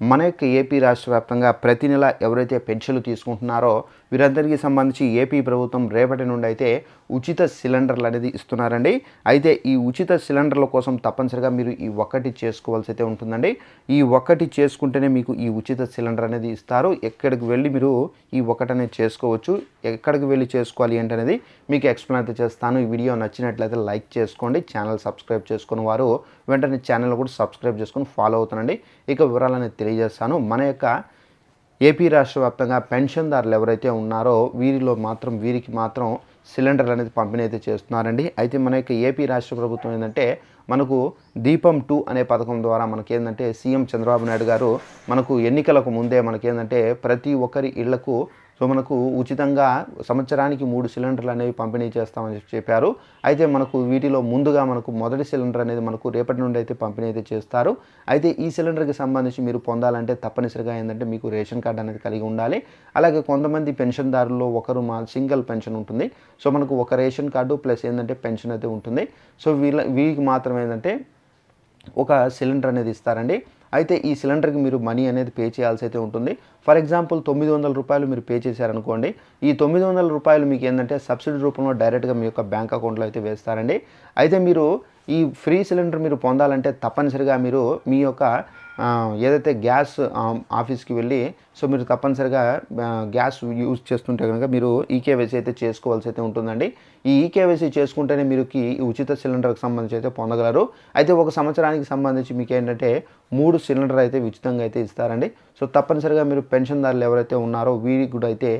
మన యొక్క ఏపీ రాష్ట్ర వ్యాప్తంగా ప్రతి నెల ఎవరైతే పెన్షన్లు తీసుకుంటున్నారో వీరందరికీ సంబంధించి ఏపీ ప్రభుత్వం రేపటి నుండి అయితే ఉచిత సిలిండర్లు అనేది ఇస్తున్నారండి. అయితే ఈ ఉచిత సిలిండర్ల కోసం తప్పనిసరిగా మీరు ఈ ఒక్కటి చేసుకోవాల్సి అయితే ఉంటుందండి. ఈ ఒక్కటి చేసుకుంటేనే మీకు ఈ ఉచిత సిలిండర్ అనేది ఇస్తారు. ఎక్కడికి వెళ్ళి మీరు ఈ ఒకటి అనేది చేసుకోవచ్చు. ఎక్కడికి వెళ్ళి చేసుకోవాలి ఏంటనేది మీకు ఎక్స్ప్లెయిన్ అయితే చేస్తాను. ఈ వీడియో నచ్చినట్లయితే లైక్ చేసుకోండి. ఛానల్ సబ్స్క్రైబ్ చేసుకుని వారు వెంటనే ఛానల్ కూడా సబ్స్క్రైబ్ చేసుకొని ఫాలో అవుతానండి. ఇక వివరాలనేది తెలియజేస్తాను. మన యొక్క ఏపీ రాష్ట్ర వ్యాప్తంగా పెన్షన్దారులు ఎవరైతే ఉన్నారో వీరిలో మాత్రం వీరికి మాత్రం సిలిండర్ అనేది పంపిణీ అయితే చేస్తున్నారండి. అయితే మన యొక్క ఏపీ రాష్ట్ర ప్రభుత్వం ఏంటంటే మనకు దీపం టూ అనే పథకం ద్వారా మనకేంటంటే సీఎం చంద్రబాబు నాయుడు గారు మనకు ఎన్నికలకు ముందే మనకేంటంటే ప్రతి ఒక్కరి ఇళ్ళకు సో మనకు ఉచితంగా సంవత్సరానికి మూడు సిలిండర్లు అనేవి పంపిణీ చేస్తామని చెప్పారు. అయితే మనకు వీటిలో ముందుగా మనకు మొదటి సిలిండర్ అనేది మనకు రేపటి నుండి అయితే పంపిణీ అయితే చేస్తారు. అయితే ఈ సిలిండర్కి సంబంధించి మీరు పొందాలంటే తప్పనిసరిగా ఏంటంటే మీకు రేషన్ కార్డు అనేది కలిగి ఉండాలి. అలాగే కొంతమంది పెన్షన్దారుల్లో ఒకరు మా సింగిల్ పెన్షన్ ఉంటుంది. సో మనకు ఒక రేషన్ కార్డు ప్లస్ ఏంటంటే పెన్షన్ అయితే ఉంటుంది. సో వీళ్ళ వీరికి మాత్రం ఏంటంటే ఒక సిలిండర్ అనేది ఇస్తారండి. అయితే ఈ సిలిండర్కి మీరు మనీ అనేది పే చేయాల్సి అయితే ఉంటుంది. ఫర్ ఎగ్జాంపుల్ తొమ్మిది వందల రూపాయలు మీరు పే చేశారనుకోండి ఈ తొమ్మిది వందల రూపాయలు మీకు ఏంటంటే సబ్సిడీ రూపంలో డైరెక్ట్గా మీ యొక్క బ్యాంక్ అకౌంట్లో అయితే వేస్తారండి. అయితే మీరు ఈ ఫ్రీ సిలిండర్ మీరు పొందాలంటే తప్పనిసరిగా మీరు మీ యొక్క ఏదైతే గ్యాస్ ఆఫీస్కి వెళ్ళి సో మీరు తప్పనిసరిగా గ్యాస్ యూజ్ చేస్తుంటే కనుక మీరు ఈకేవైసీ అయితే చేసుకోవాల్సి అయితే ఉంటుందండి. ఈ ఈకేవైసీ చేసుకుంటేనే మీరు ఉచిత సిలిండర్కి సంబంధించి అయితే పొందగలరు. అయితే ఒక సంవత్సరానికి సంబంధించి మీకు ఏంటంటే మూడు సిలిండర్ అయితే ఉచితంగా అయితే ఇస్తారండి. సో తప్పనిసరిగా మీరు పెన్షన్దారులు ఎవరైతే ఉన్నారో వీరికి కూడా అయితే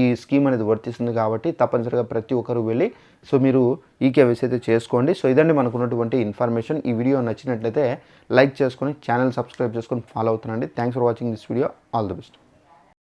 ఈ స్కీమ్ అనేది వర్తిస్తుంది కాబట్టి తప్పనిసరిగా ప్రతి ఒక్కరు వెళ్ళి సో మీరు ఈకేవైసీ అయితే చేసుకోండి. సో ఇదండి మనకు ఉన్నటువంటి ఇన్ఫర్మేషన్. ఈ వీడియో నచ్చినట్లయితే లైక్ చేసుకొని ఛానల్ సబ్స్క్రైబ్ చేసుకొని follow అవుతున్నాండి thanks for watching this video all the best